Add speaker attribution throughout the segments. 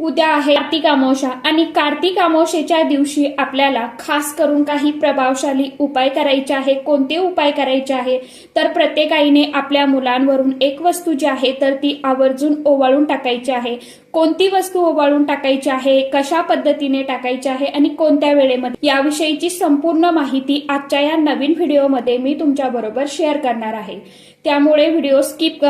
Speaker 1: उद्या आहे कार्तिक अमावस्या आणि कार्तिक अमावशेच्या दिवशी आपल्याला खास करून काही प्रभावशाली उपाय करायचे आहे कोणते उपाय करायचे आहे तर प्रत्येक आईने आपल्या मुलांवरून एक वस्तू जी आहे तर ती आवर्जून ओवाळून टाकायची आहे. कोणती वस्तू ओवाळून टाकायची आहे कशा पद्धतीने टाकायची आहे आणि कोणत्या वेळेमध्ये याविषयीची संपूर्ण माहिती आजच्या या नवीन व्हिडिओमध्ये मी तुमच्या बरोबर शेअर करणार आहे. त्यामुळे व्हिडिओ स्किप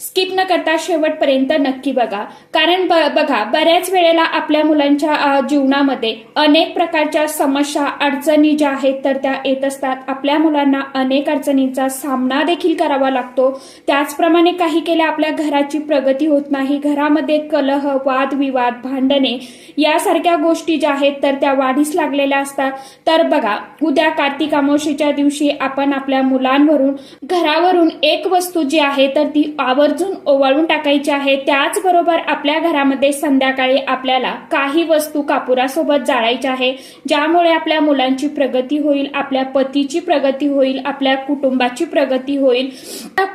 Speaker 1: स्किप न करता शेवटपर्यंत नक्की बघा. कारण ब- बघा बऱ्याच वेळेला आपल्या मुलांच्या जीवनामध्ये अनेक प्रकारच्या समस्या अडचणी ज्या आहेत तर त्या येत असतात. आपल्या मुलांना अनेक अडचणींचा सामना देखील करावा लागतो. त्याचप्रमाणे काही केल्या आपल्या घराची प्रगती होत नाही. घरामध्ये कलह वादविवाद भांडणे यासारख्या गोष्टी ज्या आहेत तर त्या वाढीस लागलेल्या असतात. तर बघा उद्या कार्तिक अमावशीच्या दिवशी आपण आपल्या मुलांवरून घरावरून एक वस्तू जी आहे तर ती आवर्जून ओवाळून टाकायची आहे. त्याचबरोबर आपल्या घरामध्ये संध्याकाळ आपल्याला काही वस्तू कापुरासोबत जाळायच्या आहे ज्यामुळे आपल्या मुलांची प्रगती होईल आपल्या पतीची प्रगती होईल आपल्या कुटुंबाची प्रगती होईल.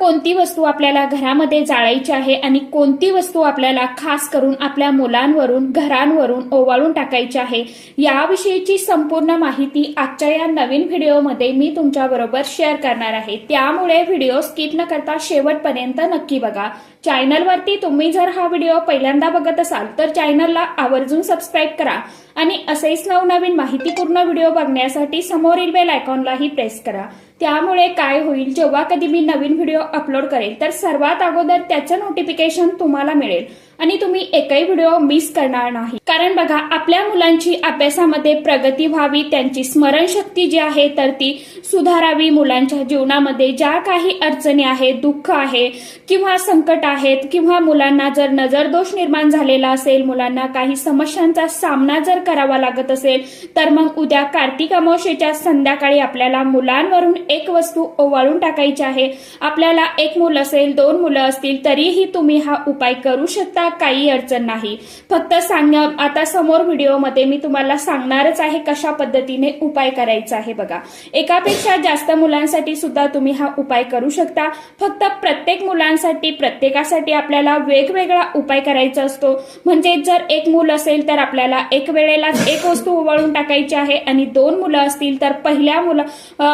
Speaker 1: कोणती वस्तू आपल्याला घरामध्ये जाळायची आहे आणि कोणती वस्तू आपल्याला खास करून आपल्या मुलांवरून घरांवरून ओवाळून टाकायची आहे याविषयीची संपूर्ण माहिती आजच्या या नवीन व्हिडिओमध्ये मी तुमच्या बरोबर शेअर करणार आहे. त्यामुळे व्हिडिओ स्किप न करता शेवटपर्यंत नक्की बघा. चॅनलवरती तुम्ही जर हा व्हिडिओ पहिल्यांदा बघत असाल तर चॅनलला आवर्जून सबस्क्राईब करा. आणि असेच नवनवीन माहितीपूर्ण व्हिडिओ बघण्यासाठी समोरील बेल आयकॉनलाही प्रेस करा. त्यामुळे काय होईल जेव्हा कधी मी नवीन व्हिडिओ अपलोड करेल तर सर्वात अगोदर त्याचं नोटिफिकेशन तुम्हाला मिळेल. आणि तुम्ही एकही व्हिडिओ मिस करणार नाही. कारण बघा आपल्या मुलांची अभ्यासामध्ये प्रगती व्हावी त्यांची स्मरणशक्ती जी आहे तर ती सुधारावी. मुलांच्या जीवनामध्ये ज्या काही अडचणी आहेत दुःख आहे किंवा संकट आहेत किंवा मुलांना जर नजरदोष निर्माण झालेला असेल मुलांना काही समस्यांचा सामना जर करावा लागत असेल. तर मग उद्या कार्तिक अमावस्येच्या संध्याकाळी आपल्याला मुलांवरून एक वस्तू ओवाळून टाकायची आहे. आपल्याला एक मूल असेल दोन मुलं असतील तरीही तुम्ही हा उपाय करू शकता काही अडचण नाही. फक्त सांग आता समोर व्हिडिओमध्ये मी तुम्हाला सांगणारच आहे कशा पद्धतीने उपाय करायचा आहे बघा. एकापेक्षा जास्त मुलांसाठी सुद्धा तुम्ही हा उपाय करू शकता. फक्त प्रत्येक मुलांसाठी प्रत्येकासाठी आपल्याला वेगवेगळा उपाय करायचा असतो. म्हणजे जर एक मूल असेल तर आपल्याला एक वेळ वेळेलाच एक वस्तू ओवाळून टाकायची आहे आणि दोन मुलं असतील तर पहिल्या मुला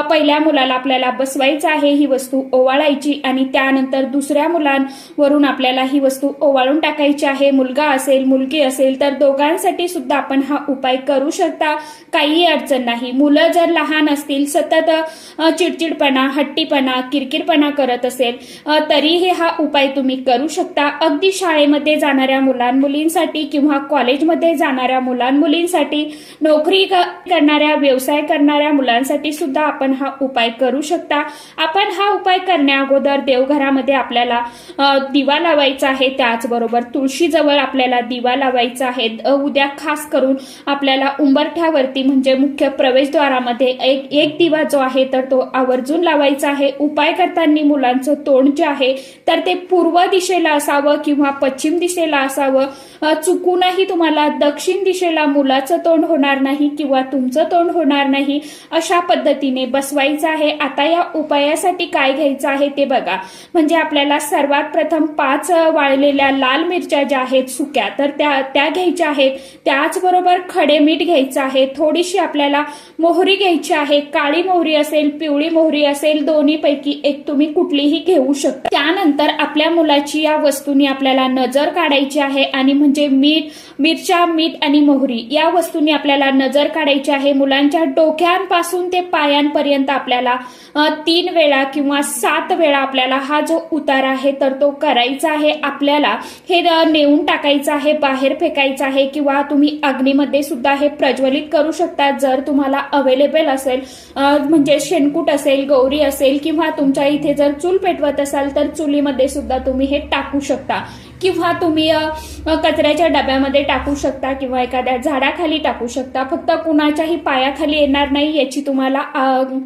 Speaker 1: पहिल्या मुलाला आपल्याला बसवायचं आहे ही वस्तू ओवाळायची आणि त्यानंतर दुसऱ्या मुलांवरून आपल्याला ही वस्तू ओवाळून टाकायची आहे. मुलगा असेल मुलगी असेल तर दोघांसाठी सुद्धा आपण हा उपाय करू शकता. काही अडचण नाही. मुलं जर लहान असतील सतत चिडचिडपणा हट्टीपणा किरकिरपणा करत असेल तरीही हा उपाय तुम्ही करू शकता. अगदी शाळेमध्ये जाणाऱ्या मुलांमुलींसाठी किंवा कॉलेजमध्ये जाणाऱ्या मुलींसाठी नोकरी करणाऱ्या व्यवसाय करणाऱ्या मुलांसाठी सुद्धा आपण हा उपाय करू शकता. आपण हा उपाय करण्या अगोदर देवघरामध्ये आपल्याला दिवा लावायचा आहे. त्याचबरोबर तुळशीजवळ आपल्याला दिवा लावायचा आहे. उद्या खास करून आपल्याला उंबरठ्यावरती म्हणजे मुख्य प्रवेशद्वारामध्ये एक एक दिवा जो आहे तर तो आवर्जून लावायचा आहे. उपाय करताना मुलांचं तोंड जे आहे तर ते पूर्व दिशेला असावं किंवा पश्चिम दिशेला असावं. चुकूनही तुम्हाला दक्षिण दिशेला मुलाचं तोंड होणार नाही किंवा तुमचं तोंड होणार नाही अशा पद्धतीने बसवायचं आहे. आता या उपायासाठी काय घ्यायचं आहे ते बघा. म्हणजे आपल्याला सर्वात प्रथम पाच वाळलेल्या लाल मिरच्या ज्या आहेत सुक्या तर त्या त्या घ्यायच्या आहेत. त्याचबरोबर खडे मीठ घ्यायचं आहे. थोडीशी आपल्याला मोहरी घ्यायची आहे. काळी मोहरी असेल पिवळी मोहरी असेल दोन्ही पैकी एक तुम्ही कुठलीही घेऊ शकता. त्यानंतर आपल्या मुलाची या वस्तूंनी आपल्याला नजर काढायची आहे आणि म्हणजे मीठ मिरच्या मीठ आणि मोहरी. या वस्तूंनी आपल्याला नजर काढायची आहे. मुलांच्या डोक्यांपासून ते पायांपर्यंत आपल्याला तीन वेळा किंवा सात वेळा आपल्याला हा जो उतार आहे तर तो करायचा आहे. आपल्याला हे नेऊन टाकायचं आहे बाहेर फेकायचं आहे किंवा तुम्ही अग्नीमध्ये सुद्धा हे प्रज्वलित करू शकता. जर तुम्हाला अवेलेबल असेल म्हणजे शेणकूट असेल गौरी असेल किंवा तुमच्या इथे जर चूल पेटवत असाल तर चुलीमध्ये सुद्धा तुम्ही हे टाकू शकता. किंवा तुम्ही कचऱ्याच्या डब्यामध्ये टाकू शकता किंवा एखाद्या झाडाखाली टाकू शकता. फक्त कुणाच्याही पायाखाली येणार नाही याची तुम्हाला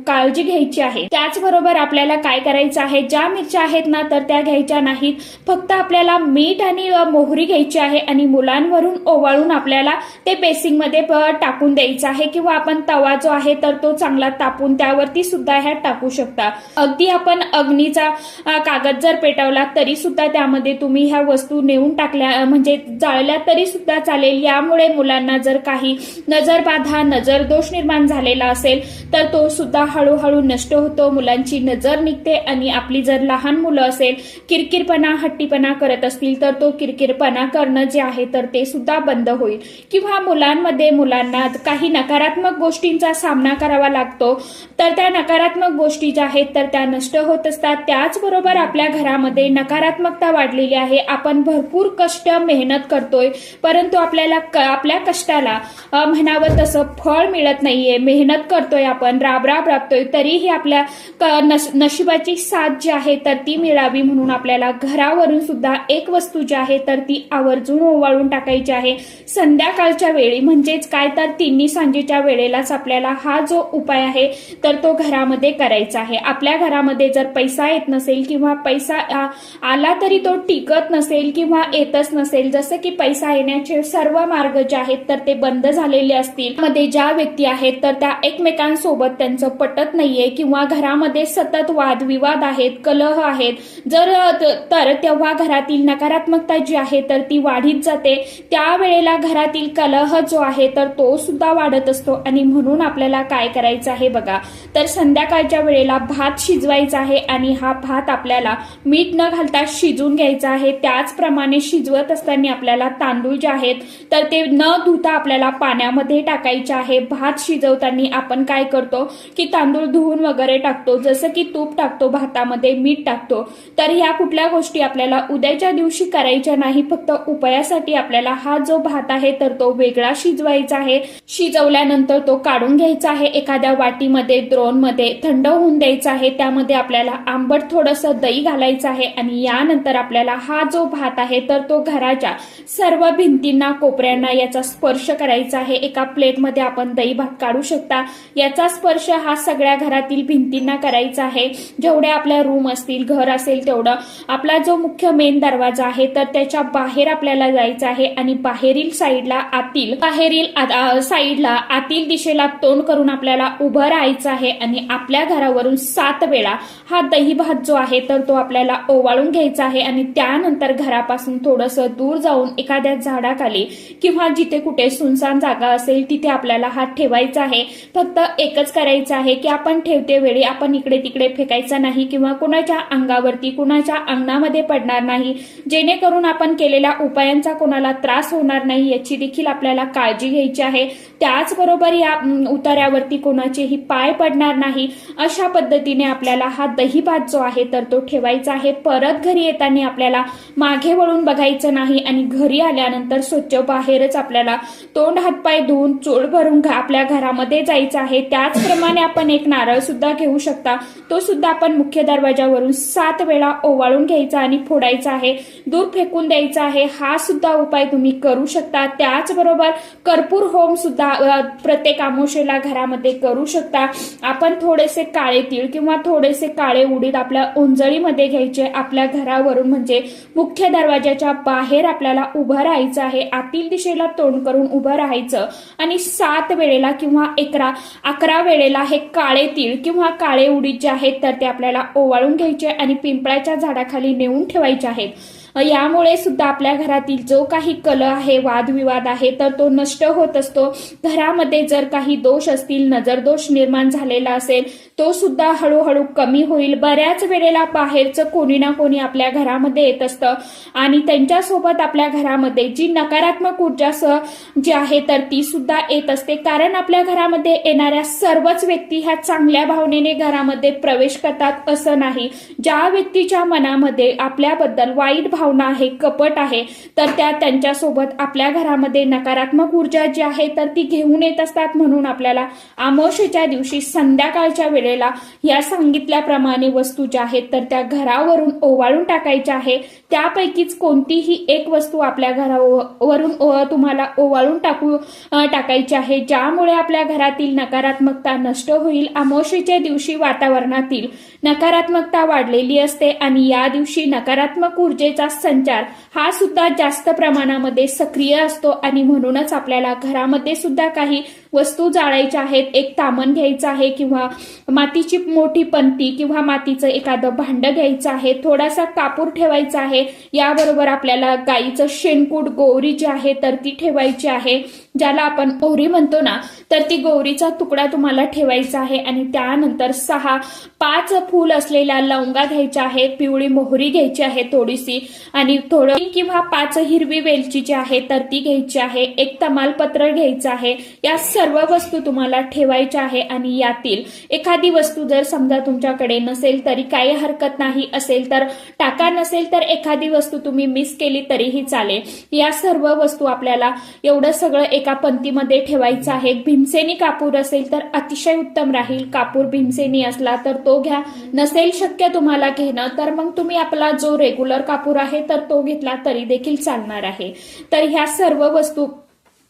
Speaker 1: काळजी घ्यायची आहे. त्याचबरोबर आपल्याला काय करायचं आहे? ज्या मिरच्या आहेत ना तर त्या घ्यायच्या नाहीत. फक्त आपल्याला मीठ आणि मोहरी घ्यायची आहे आणि मुलांवरून ओवाळून आपल्याला ते बेसिंगमध्ये प- टाकून द्यायचं आहे. किंवा आपण तवा जो आहे तर तो चांगला तापून त्यावरती सुद्धा ह्या टाकू शकता. अगदी आपण अग्नीचा कागद जर पेटवला तरी सुद्धा त्यामध्ये तुम्ही ह्या वस्तू नेऊन टाकल्या म्हणजे जाळल्या तरी सुद्धा चालेल. यामुळे मुलांना जर काही नजरबाधा नजर दोष निर्माण झालेला असेल तर तो सुद्धा हळूहळू नष्ट होतो. मुलांची नजर निघते आणि आपली जर लहान मुलं असेल किरकिरपणा हट्टीपणा करत असतील तर तो किरकिरपणा करणं जे आहे तर ते सुद्धा बंद होईल. किंवा मुलांमध्ये मुलांना काही नकारात्मक गोष्टींचा सामना करावा लागतो तर त्या नकारात्मक गोष्टी ज्या आहेत तर त्या नष्ट होत असतात. त्याचबरोबर आपल्या घरामध्ये नकारात्मकता वाढलेली आहे. आपण आपण भरपूर कष्ट मेहनत करतोय परंतु आपल्याला क- आपल्या कष्टाला म्हणावं तसं फळ मिळत नाहीये. मेहनत करतोय आपण राबराब राबतोय तरीही आपल्या क- नशिबाची साथ जी आहे तर ती मिळावी म्हणून आपल्याला घरावरून सुद्धा एक वस्तू जी आहे तर ती आवर्जून ओवाळून टाकायची आहे. संध्याकाळच्या वेळी म्हणजेच काय तर तिन्ही सांजेच्या वेळेलाच आपल्याला हा जो उपाय आहे तर तो घरामध्ये करायचा आहे. आपल्या घरामध्ये जर पैसा येत नसेल किंवा पैसा आला तरी तो टिकत नसेल किंवा येतच नसेल जसं की पैसा येण्याचे सर्व मार्ग जे आहेत तर ते बंद झालेले असतील. मध्ये ज्या व्यक्ती आहेत तर त्या एकमेकांसोबत त्यांचं पटत नाहीये किंवा घरामध्ये सतत वाद विवाद आहेत कलह आहेत. जर तर तेव्हा घरातील नकारात्मकता जी आहे तर ती वाढीत जाते. त्यावेळेला घरातील कलह जो आहे तर तो सुद्धा वाढत असतो. आणि म्हणून आपल्याला काय करायचं आहे बघा. तर संध्याकाळच्या वेळेला भात शिजवायचा आहे आणि हा भात आपल्याला मीठ न घालता शिजून घ्यायचा आहे. त्याच त्याचप्रमाणे शिजवत असताना आपल्याला तांदूळ जे आहेत तर ते न धुता आपल्याला पाण्यामध्ये टाकायचे आहे. भात शिजवताना आपण काय करतो की तांदूळ धुवून वगैरे टाकतो. जसं की तूप टाकतो भातामध्ये मीठ टाकतो. तर ह्या कुठल्या गोष्टी आपल्याला उद्याच्या दिवशी करायच्या नाही फक्त उपायासाठी आपल्याला हा जो भात आहे तर तो वेगळा शिजवायचा आहे. शिजवल्यानंतर तो काढून घ्यायचा आहे. एखाद्या वाटीमध्ये द्रोणमध्ये थंड होऊन द्यायचा आहे. त्यामध्ये आपल्याला आंबट थोडंसं दही घालायचं आहे आणि यानंतर आपल्याला हा जो भात आहे तर तो घराच्या सर्व भिंतींना कोपऱ्यांना याचा स्पर्श करायचा आहे. एका प्लेटमध्ये आपण दही भात काढू शकता. याचा स्पर्श हा सगळ्या घरातील भिंतींना करायचा आहे. जेवढ्या आपल्या रूम असतील घर असेल तेवढं. आपला जो मुख्य मेन दरवाजा आहे तर त्याच्या बाहेर आपल्याला जायचं आहे आणि बाहेरील साईडला आतील बाहेरील साईडला आतील दिशेला तोंड करून आपल्याला उभं राहायचं आहे आणि आपल्या घरावरून सात वेळा हा दही भात जो आहे तर तो आपल्याला ओवाळून घ्यायचा आहे आणि त्यानंतर घरापासून थोडंसं दूर जाऊन एखाद्या झाडाखाली किंवा जिथे कुठे सुनसान जागा असेल तिथे आपल्याला हात ठेवायचा आहे. फक्त एकच करायचं आहे की आपण ठेवते वेळी आपण इकडे तिकडे फेकायचा नाही किंवा कुणाच्या अंगावरती कुणाच्या अंगणामध्ये पडणार नाही. जेणेकरून आपण केलेल्या उपायांचा कोणाला त्रास होणार नाही याची देखील आपल्याला काळजी घ्यायची आहे. त्याचबरोबर या उतार्यावरती कोणाचेही पाय पडणार नाही. अशा पद्धतीने आपल्याला हा दही भात जो आहे तर तो ठेवायचा आहे. परत घरी येताना आपल्याला मागे वळून बघायचं नाही आणि घरी आल्यानंतर स्वच्छ बाहेरच आपल्याला तोंड हातपाय धुवून चोळ भरून आपल्या घरामध्ये जायचं आहे. त्याचप्रमाणे आपण एक नारळ सुद्धा घेऊ शकता. तो सुद्धा आपण मुख्य दरवाजावरून सात वेळा ओवाळून घ्यायचा आणि फोडायचा आहे. दूर फेकून द्यायचा आहे. हा सुद्धा उपाय तुम्ही करू शकता. त्याचबरोबर कर्पूर होम सुद्धा प्रत्येक आमोशेला घरामध्ये करू शकता. आपण थोडेसे काळे तीळ किंवा थोडेसे काळे उडीद आपल्या ओंजळीमध्ये घ्यायचे. आपल्या घरावरून म्हणजे मुख्य दरवाजाच्या बाहेर आपल्याला उभं राहायचं आहे. आतील दिशेला तोंड करून उभं राहायचं. आणि सात वेळेला किंवा एकरा अकरा वेळेला हे काळे तीळ किंवा काळे उडीद जे आहेत तर ते आपल्याला ओवाळून घ्यायचे आणि पिंपळाच्या झाडाखाली नेऊन ठेवायचे आहेत. यामुळे सुद्धा आपल्या घरातील जो काही कल आहे वादविवाद आहे तर तो नष्ट होत असतो. घरामध्ये जर काही दोष असतील नजरदोष निर्माण झालेला असेल तो सुद्धा हळूहळू कमी होईल. बऱ्याच वेळेला बाहेरचं कोणी ना कोणी आपल्या घरामध्ये येत असतं. आणि त्यांच्यासोबत आपल्या घरामध्ये जी नकारात्मक ऊर्जा जी आहे तर ती सुद्धा येत असते. कारण आपल्या घरामध्ये येणाऱ्या सर्वच व्यक्ती ह्या चांगल्या भावनेने घरामध्ये प्रवेश करतात असं नाही. ज्या व्यक्तीच्या मनामध्ये आपल्याबद्दल वाईट भावना आहे कपट आहे तर त्या त्यांच्यासोबत आपल्या घरामध्ये नकारात्मक ऊर्जा जी आहे तर ती घेऊन येत असतात म्हणून आपल्याला अमावस्येच्या दिवशी संध्याकाळच्या वेळेला या सांगितल्याप्रमाणे वस्तू ज्या आहेत तर त्या घरावरून ओवाळून टाकायच्या आहे. त्यापैकीच कोणतीही एक वस्तू आपल्या घरावरून तुम्हाला ओवाळून टाकू टाकायची आहे. ज्यामुळे आपल्या घरातील नकारात्मकता नष्ट होईल. अमावस्येच्या दिवशी वातावरणातील नकारात्मकता वाढलेली असते आणि या दिवशी नकारात्मक ऊर्जेचा संचार हा सुद्धा जास्त प्रमाणामध्ये सक्रिय असतो आणि म्हणूनच आपल्याला घरामध्ये सुद्धा काही वस्तू जाळायच्या आहेत एक तामण घ्यायचं आहे किंवा मातीची मोठी पंती किंवा मातीचं एखादं भांड घ्यायचं आहे थोडासा कापूर ठेवायचा आहे याबरोबर आपल्याला गाईचं शेणकूट गोवरी जी आहे तर ती ठेवायची आहे. ज्याला आपण गौरी म्हणतो ना तर ती गौरीचा तुकडा तुम्हाला ठेवायचा आहे आणि त्यानंतर सहा पाच फूल असलेल्या लवंगा घ्यायच्या आहेत पिवळी मोहरी घ्यायची आहे थोडीशी आणि थोडं किंवा पाच हिरवी वेलची जी आहे तर ती घ्यायची आहे. एक तमालपत्र घ्यायचं आहे. या सर्व वस्तू तुम्हाला ठेवायच्या आहे आणि यातील एखादी एखादी वस्तू जर समजा तुमच्याकडे नसेल तरी काही हरकत नाही असेल तर टाका नसेल तर एखादी वस्तू तुम्ही मिस केली तरीही चालेल. या सर्व वस्तू आपल्याला एवढं सगळं एका पंक्तीमध्ये ठेवायचं आहे. भीमसेनी कापूर असेल तर अतिशय उत्तम राहील. कापूर भीमसेनी असला तर तो घ्या. नसेल शक्य तुम्हाला घेणं तर मग तुम्ही आपला जो रेग्युलर कापूर आहे तर तो घेतला तरी देखील चालणार आहे. तर ह्या सर्व वस्तू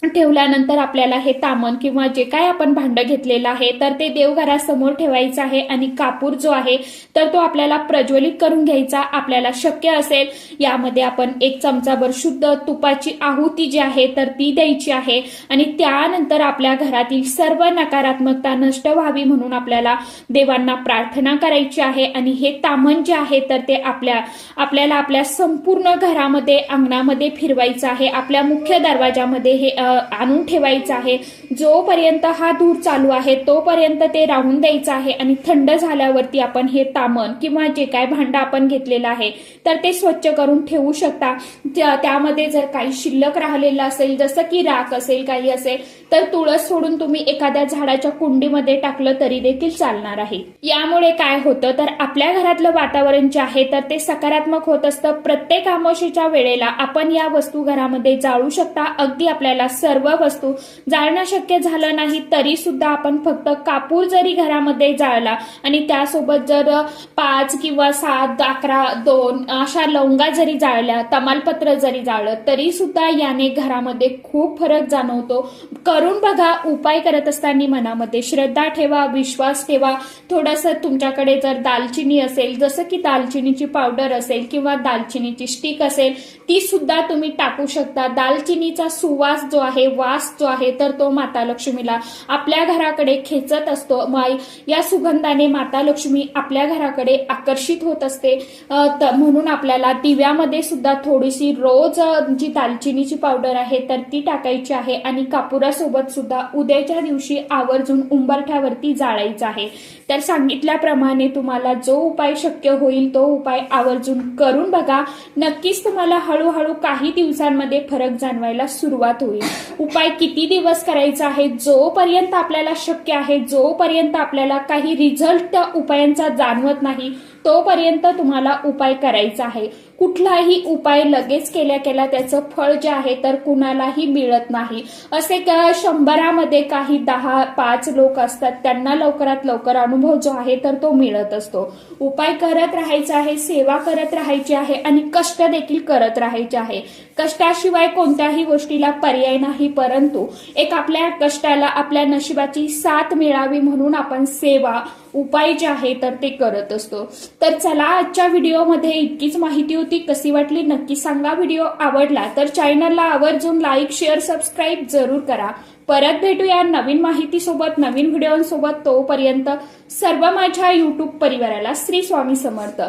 Speaker 1: ठेवल्यानंतर आपल्याला हे तामण किंवा जे काय आपण भांडं घेतलेलं आहे तर ते देवघरासमोर ठेवायचं आहे आणि कापूर जो आहे तर तो आपल्याला प्रज्वलित करून घ्यायचा आपल्याला शक्य असेल. यामध्ये आपण एक चमचाभर शुद्ध तुपाची आहुती जी आहे तर ती द्यायची आहे. आणि त्यानंतर आपल्या घरातील सर्व नकारात्मकता नष्ट व्हावी म्हणून आपल्याला देवांना प्रार्थना करायची आहे. आणि हे तामण जे आहे तर ते आपल्या आपल्याला आपल्या संपूर्ण घरामध्ये अंगणामध्ये फिरवायचं आहे. आपल्या मुख्य दरवाजामध्ये हे आणून ठेवायचं आहे. जोपर्यंत हा धूर चालू आहे तोपर्यंत ते राहून द्यायचं आहे आणि थंड झाल्यावरती आपण हे तामण किंवा जे काय भांड आपण घेतलेलं आहे तर ते स्वच्छ करून ठेवू शकता. त्या- त्यामध्ये जर काही शिल्लक राहिलेलं असेल जसं की राख असेल काही असेल तर तुळस सोडून तुम्ही एखाद्या झाडाच्या कुंडीमध्ये टाकलं तरी देखील चालणार आहे. यामुळे काय होतं तर आपल्या घरातलं वातावरण जे आहे तर ते सकारात्मक होत असतं. प्रत्येक आमोशीच्या वेळेला आपण या वस्तू घरामध्ये जाळू शकता. अगदी आपल्याला सर्व वस्तू. जाळणं शक्य झालं नाही तरी सुद्धा आपण फक्त कापूर जरी घरामध्ये जाळला आणि त्यासोबत जर पाच किंवा सात अकरा दोन अशा लवंगा जरी जाळल्या तमालपत्र जरी जाळलं तरी सुद्धा याने घरामध्ये खूप फरक जाणवतो. करून बघा उपाय करत असताना मनामध्ये श्रद्धा ठेवा विश्वास ठेवा. थोडंसं तुमच्याकडे जर दालचिनी असेल जसं की दालचिनीची पावडर असेल किंवा दालचिनीची स्टिक असेल ती सुद्धा तुम्ही टाकू शकता. दालचिनीचा सुवास जो आहे वास जो आहे तर तो माता लक्ष्मीला आपल्या घराकडे खेचत असतो. माई या सुगंधाने माता लक्ष्मी आपल्या घराकडे आकर्षित होत असते. त- म्हणून आपल्याला दिव्यामध्ये सुद्धा थोडीशी रोज जी दालचिनीची पावडर आहे तर ती टाकायची आहे आणि कापुरासोबत सुद्धा उद्याच्या दिवशी आवर्जून उंबरठ्यावरती जाळायचं आहे. तर सांगितल्याप्रमाणे तुम्हाला जो उपाय शक्य होईल तो उपाय आवर्जून करून बघा. नक्कीच तुम्हाला हळूहळू काही दिवसांमध्ये फरक जाणवायला सुरुवात होईल. उपाय किती दिवस करायचा आहे जोपर्यंत आपल्याला शक्य आहे जोपर्यंत आपल्याला काही रिझल्ट त्या उपायांचा जाणवत नाही तोपर्यंत तुम्हाला उपाय करायचा आहे. कुठलाही उपाय लगेच केल्या केल्या त्याचं फळ जे आहे तर कुणालाही मिळत नाही. असे का शंभरामध्ये काही दहा पाच लोक असतात त्यांना लवकरात लवकर अनुभव जो आहे तर तो मिळत असतो. उपाय करत राहायचा आहे सेवा करत राहायची आहे आणि कष्ट देखील करत राहायचे आहे. कष्टाशिवाय कोणत्याही गोष्टीला पर्याय नाही परंतु एक आपल्या कष्टाला आपल्या नशिबाची साथ मिळावी म्हणून आपण सेवा उपाय जे आहे तर ते करत असतो. तर चला आजच्या व्हिडिओमध्ये इतकीच माहिती होती. कशी वाटली नक्की सांगा. व्हिडिओ आवडला तर चॅनलला आवर्जून लाईक शेअर सबस्क्राईब जरूर करा. परत भेटूया नवीन माहितीसोबत नवीन व्हिडिओसोबत. तोपर्यंत सर्व माझ्या युट्यूब परिवाराला श्री स्वामी समर्थ.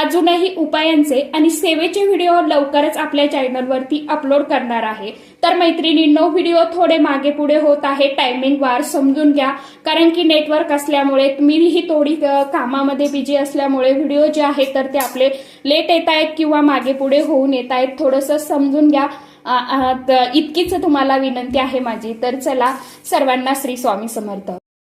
Speaker 1: अजूनही उपायांचे आणि सेवेचे व्हिडिओ लवकरच आपल्या चॅनलवरती अपलोड करणार आहे. तर मैत्रिणींनो व्हिडिओ थोडे मागे पुढे होत आहे. टायमिंग वार समजून घ्या. कारण की नेटवर्क असल्यामुळे मीही थोडी कामामध्ये बिझी असल्यामुळे व्हिडिओ जे आहे तर ते आपले लेट येत आहेत किंवा मागे पुढे होऊन येत आहेत. थोडंसं समजून घ्या. इतकीच तुम्हाला विनंती आहे माझी. तर चला सर्वांना श्री स्वामी समर्थ.